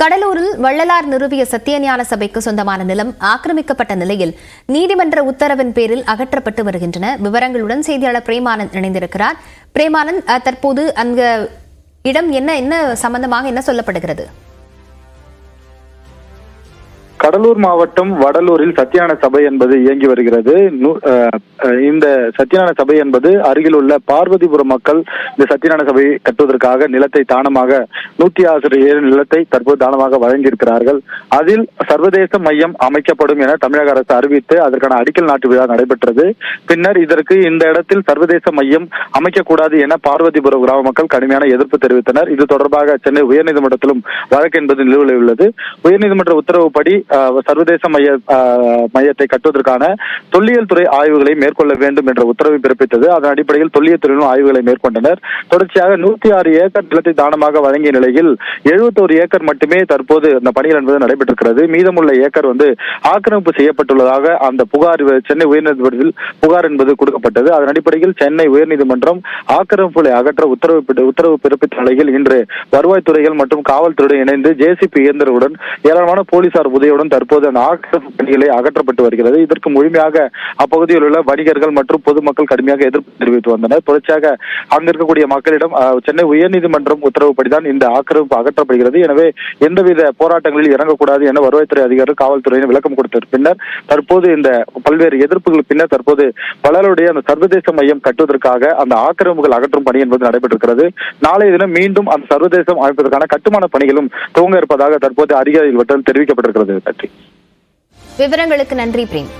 கடலூரில் வள்ளலார் நிறுவிய சத்தியஞான சபைக்கு சொந்தமான நிலம் ஆக்கிரமிக்கப்பட்ட நிலையில் நீதிமன்ற உத்தரவின் பேரில் அகற்றப்பட்டு வருகின்றன. விவரங்களுடன் செய்தியாளர் பிரேமானந்த் இணைந்திருக்கிறார். பிரேமானந்த் தற்போது அந்த இடம் என்ன என்ன சம்பந்தமாக என்ன சொல்லப்படுகிறது? கடலூர் மாவட்டம் வடலூரில் சத்தியான சபை என்பது இயங்கி வருகிறது. இந்த சத்தியான சபை என்பது அருகில் உள்ள பார்வதிபுரம் மக்கள் இந்த சத்தியான சபையை கட்டுவதற்காக நிலத்தை தானமாக நூத்தி ஆறு ஏழு நிலத்தை தற்போது தானமாக வழங்கியிருக்கிறார்கள். அதில் சர்வதேச மையம் அமைக்கப்படும் என தமிழக அரசு அறிவித்து அதற்கான அடிக்கல் நாட்டு விழா நடைபெற்றது. பின்னர் இதற்கு இந்த இடத்தில் சர்வதேச மையம் அமைக்கக்கூடாது என பார்வதிபுரம் கிராம மக்கள் கடுமையான எதிர்ப்பு தெரிவித்தனர். இது தொடர்பாக சென்னை உயர்நீதிமன்றத்திலும் வழக்கு என்பது நிலுவையில் உள்ளது. உயர்நீதிமன்ற உத்தரவுப்படி சர்வதேச மைய மையத்தை கட்டுவதற்கான தொல்லியல் துறை ஆய்வுகளை மேற்கொள்ள வேண்டும் என்ற உத்தரவை பிறப்பித்தது. அதன் அடிப்படையில் தொல்லியல் துறையிலும் ஆய்வுகளை மேற்கொண்டனர். தொடர்ச்சியாக நூத்தி ஆறு ஏக்கர் நிலத்தை தானமாக வழங்கிய நிலையில் எழுபத்தோரு ஏக்கர் மட்டுமே தற்போது அந்த பணிகள் என்பது நடைபெற்றிருக்கிறது. மீதமுள்ள ஏக்கர் வந்து ஆக்கிரமிப்பு செய்யப்பட்டுள்ளதாக அந்த புகார் சென்னை உயர்நீதிமன்றத்தில் புகார் என்பது கொடுக்கப்பட்டது. அதன் அடிப்படையில் சென்னை உயர்நீதிமன்றம் ஆக்கிரமிப்புகளை அகற்ற உத்தரவு உத்தரவு பிறப்பித்த நிலையில் இன்று வருவாய்த்துறைகள் மற்றும் காவல்துறையுடன் இணைந்து ஜேசிபி இயந்திரவுடன் ஏராளமான போலீசார் உதவியுடன் தற்போது அந்த ஆக்கிரமிப்பு பணிகளை அகற்றப்பட்டு வருகிறது. இதற்கு முழுமையாக அப்பகுதியில் உள்ள வணிகர்கள் மற்றும் பொதுமக்கள் கடுமையாக எதிர்ப்பு தெரிவித்து வந்தனர். தொடர்ச்சியாக அங்கு இருக்கக்கூடிய மக்களிடம் சென்னை உயர்நீதிமன்றம் உத்தரவுப்படிதான் இந்த ஆக்கிரமிப்பு அகற்றப்படுகிறது. எனவே எந்தவித போராட்டங்களில் இறங்கக்கூடாது என வருவாய்த்துறை அதிகாரிகள் காவல்துறையினர் விளக்கம் கொடுத்த பின்னர் தற்போது இந்த பல்வேறு எதிர்ப்புகள் பின்னர் தற்போது பலருடைய அந்த சர்வதேச மையம் கட்டுவதற்காக அந்த ஆக்கிரமிப்புகள் அகற்றும் பணி என்பது நடைபெற்றிருக்கிறது. நாளைய தினம் மீண்டும் அந்த சர்வதேசம் அமைப்பதற்கான கட்டுமான பணிகளும் துவங்க இருப்பதாக தற்போது அதிகாரிகள் வட்டம் தெரிவிக்கப்பட்டிருக்கிறது. நன்றி. விவரங்களுக்கு நன்றி பிரேம்.